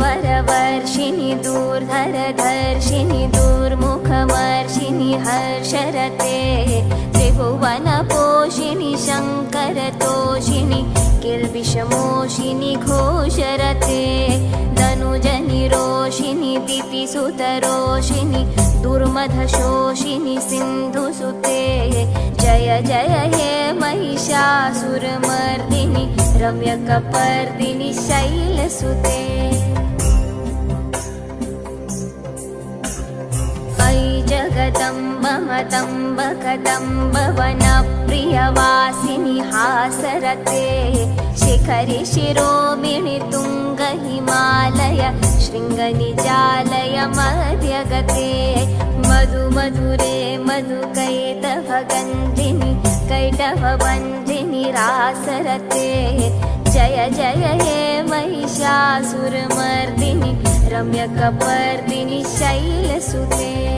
वरवर्षिणि दूर्धरधर्षिणि दूर्मुखमर्षिणि हर्षरते त्रिभुवनपोषिणि शङ्करतोषिणि किल्बिषमोषिणि घोषरते धनुजनि रोषिणि दुर्मधशोषिणि सिन्धुसुते जय जय हे महिषासुरमर्दिनि रम्यकपर्दिनि शैलसुते। जगदम्ब मतम्ब कदम्ब वनप्रियवासिनि हासरते। शिखरि शिरोमिणि तुङ्ग हिमालय शृङ्गनिजालय मध्यगते। मधु मधुरे मधुकैटभगन्धिनि कैटभबन्धिनि रासरते। जय जय हे महिषासुरमर्दिनि रम्यकपर्दिनि शैलसुते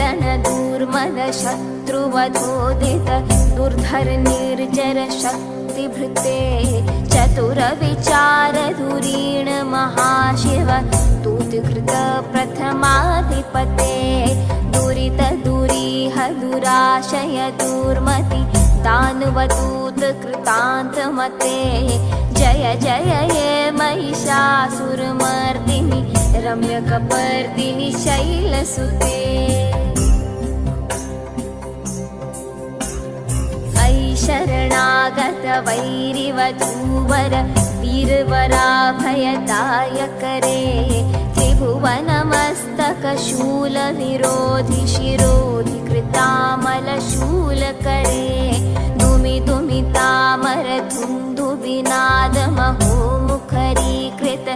ऐरणदूर्मद शत्रुवधोदित दुर्धर निर्जर शक्तिभृते चतुरविचार धुरीण महाशिव दूतकृत प्रथमाधिपते दुरित दुरीह दुराशय दुर्मति दानवदूत कृतान्तमते जय जय हे महिषासुरमर्दिनि रम्यकपर्दिनि शैलसुते शरणागतवैरिवधूवर वीर्वराभयताय करे त्रिभुवनमस्तकशूलनिरोधिशिरोधि कृतामलशूलकरे धुमि धुमितामरधुन्दुविनादमहोमुखरीकृत